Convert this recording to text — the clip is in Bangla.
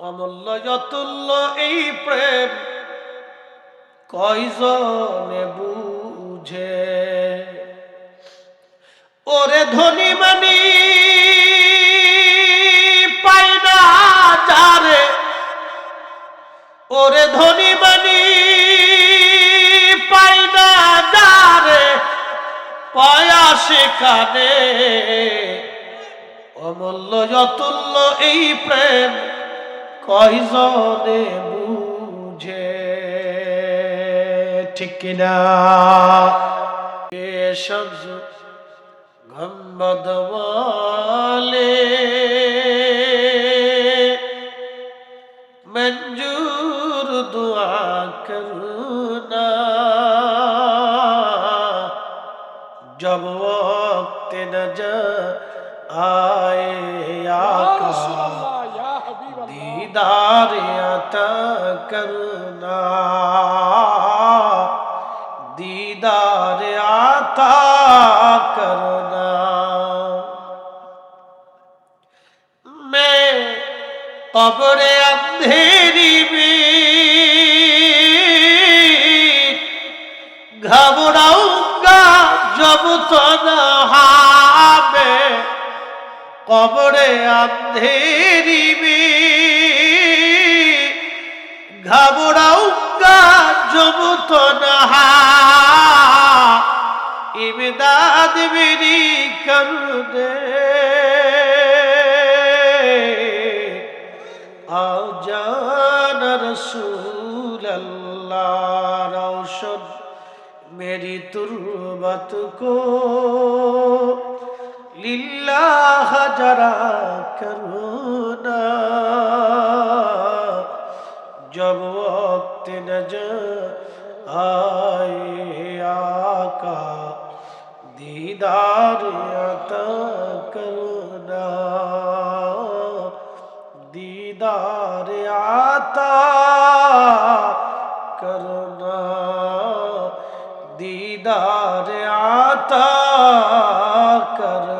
অমূল্য যতুল্য এই প্রেম কয়জনে বুঝে? ওরে ধনী মানি পাই না যারে ওরে ধনী মানি পাই না যারে পায়া সেখানে অমূল্য যতুল্য এই প্রেম কয়জনে বুঝে ঠিক কিনা? সবজ ঘম্বদমালে মঞ্জুর দোয়া করুনা জব ওক্তে না আয়ে تا کرنا دیدار عطا کرنا میں قبر اندھیری میں گھبراؤں گا جب تنہا میں قبر اندھیری میں ঘাবড়াও গাজবুত নাহা ইমদাদ মেরি কর দে আজান রসুল আল্লাহ রৌশন মেরি তুরবত কো। লিল্লাহ জরা করুণা وقت نجائے آقا دیدار عطا کرنا دیدار عطا کرنا دیدار عطا کرنا